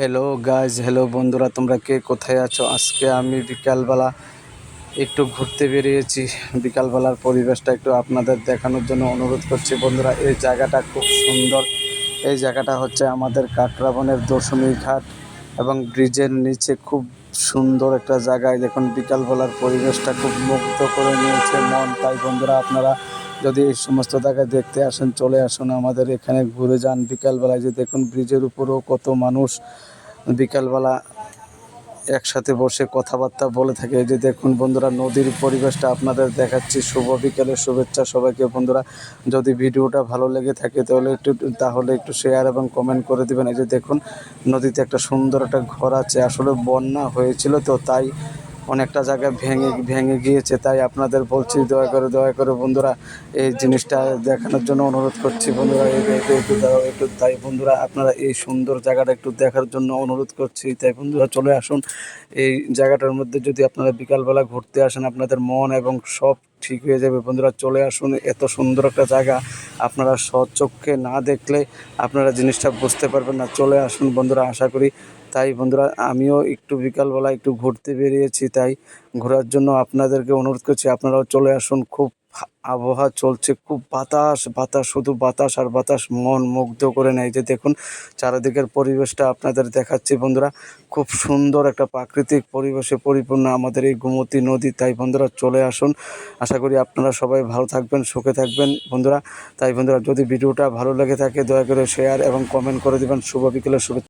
Hello guys hello বন্ধুরা। তোমরা কে? কোথায় আছো? আজকে আমি বিকালবেলা একটু ঘুরতে বেরিয়েছি। বিকালবেলার পরিবেশটা একটু আপনাদের দেখানোর জন্য অনুরোধ করছি, বন্ধুরা। এই জায়গাটা খুব সুন্দর। এই জায়গাটা হচ্ছে আমাদের কাকরাবনের দশমী ঘাট এবং ব্রিজের নিচে খুব সুন্দর একটা জায়গায় দেখুন, বিকালবেলার পরিবেশটা খুব মুগ্ধ করে নিয়েছে মন। তাই বন্ধুরা, আপনারা যদি এই সমস্ত জায়গায় দেখতে আসেন, চলে আসুন আমাদের এখানে, ঘুরে যান। বিকালবেলায় যে দেখুন ব্রিজের উপরেও কত মানুষ বিকালবেলা একসাথে বসে কথাবার্তা বলে থাকে। এই যে দেখুন বন্ধুরা, নদীর পরিবেশটা আপনাদের দেখাচ্ছি। শুভ বিকেলের শুভেচ্ছা সবাইকে বন্ধুরা। যদি ভিডিওটা ভালো লেগে থাকে, তাহলে একটু তাহলে একটু শেয়ার এবং কমেন্ট করে দেবেন। এই যে দেখুন, নদীতে একটা সুন্দর একটা ঘর আছে। আসলে বন্যা হয়েছিল তো, তাই অনেকটা জায়গায় ভেঙে ভেঙে গিয়েছে, তাই আপনাদের বলছি, দয়া করে দয়া করে বন্ধুরা এই জিনিসটা দেখানোর জন্য অনুরোধ করছি বন্ধুরা একটু একটু একটু তাই বন্ধুরা, আপনারা এই সুন্দর জায়গাটা একটু দেখার জন্য অনুরোধ করছি, তাই বন্ধুরা চলে আসুন। এই জায়গাটার মধ্যে যদি আপনারা বিকালবেলা ঘুরতে আসেন, আপনাদের মন এবং সব ঠিক হয়ে যাবে। বন্ধুরা, চলে আসুন এত সুন্দর একটা জায়গা। আপনারা সচক্ষে না দেখলে আপনারা জিনিসটা বুঝতে পারবেন না। চলে আসুন বন্ধুরা, আশা করি তাই। বন্ধুরা, আমিও একটু বিকালবেলা একটু ঘুরতে বেরিয়েছি, তাই ঘোরার জন্য আপনাদেরকে অনুরোধ করছি, আপনারাও চলে আসুন। খুব আবহাওয়া চলছে খুব বাতাস বাতাস শুধু বাতাস আর বাতাস মন মুগ্ধ করে নেয়। যে দেখুন, চারিদিকের পরিবেশটা আপনাদের দেখাচ্ছি বন্ধুরা। খুব সুন্দর একটা প্রাকৃতিক পরিবেশে পরিপূর্ণ আমাদের এই গোমতী নদী। তাই বন্ধুরা, চলে আসুন। আশা করি আপনারা সবাই ভালো থাকবেন, সুখে থাকবেন বন্ধুরা। তাই বন্ধুরা, যদি ভিডিওটা ভালো লেগে থাকে, দয়া করে শেয়ার এবং কমেন্ট করে দেবেন। শুভ বিকেলের শুভেচ্ছা।